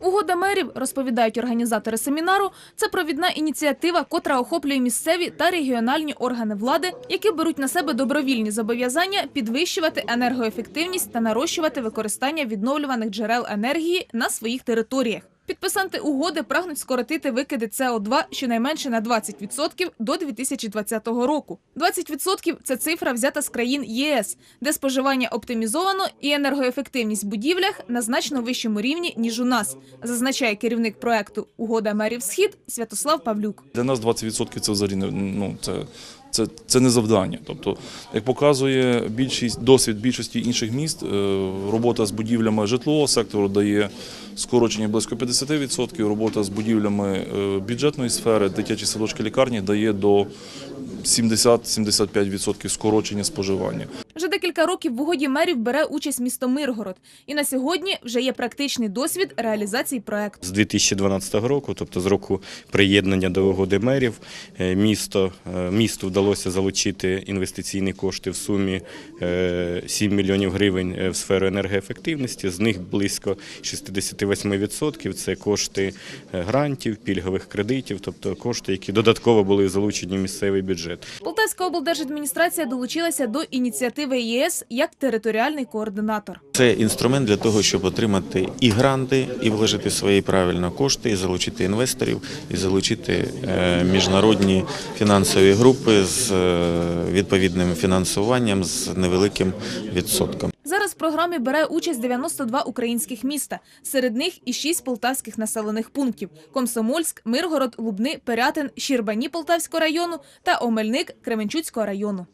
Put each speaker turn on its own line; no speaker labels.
Угода мерів, розповідають організатори семінару, це провідна ініціатива, котра охоплює місцеві та регіональні органи влади, які беруть на себе добровільні зобов'язання підвищувати енергоефективність та нарощувати використання відновлюваних джерел енергії на своїх територіях. Підписанти угоди прагнуть скоротити викиди СО2 щонайменше на 20% до 2020 року. 20% – це цифра взята з країн ЄС, де споживання оптимізовано і енергоефективність в будівлях на значно вищому рівні, ніж у нас, зазначає керівник проекту «Угода мерів Схід» Святослав Павлюк.
Для нас 20% це взагалі ну це. Це, це не завдання. Тобто, як показує більшість досвід більшості інших міст, е, робота з будівлями житлового сектору дає скорочення близько 50%, робота з будівлями е, бюджетної сфери, дитячі садочки лікарні дає до 70-75% скорочення споживання.
Вже декілька років в угоді мерів бере участь місто Миргород. І на сьогодні вже є практичний досвід реалізації проекту.
З 2012 року, тобто з року приєднання до угоди мерів, е, місто, місту вдалося залучити інвестиційні кошти в сумі е, 7 мільйонів гривень е, в сферу енергоефективності. З них близько 68% – це кошти е, грантів, пільгових кредитів, тобто кошти, які додатково були залучені в місцевий бюджет.
Полтавська облдержадміністрація долучилася до ініціативи ЄС як територіальний координатор.
Це інструмент для того, щоб отримати і гранти, і вложити свої правильно кошти, і залучити інвесторів, і залучити е, міжнародні фінансові групи з е, відповідним фінансуванням з невеликим відсотком.
Зараз в програмі бере участь 92 українських міста. Серед них і 6 полтавських населених пунктів: Комсомольськ, Миргород, Лубни, Пирятин, Щірбані Полтавського району та Омельник Кременчуцького району.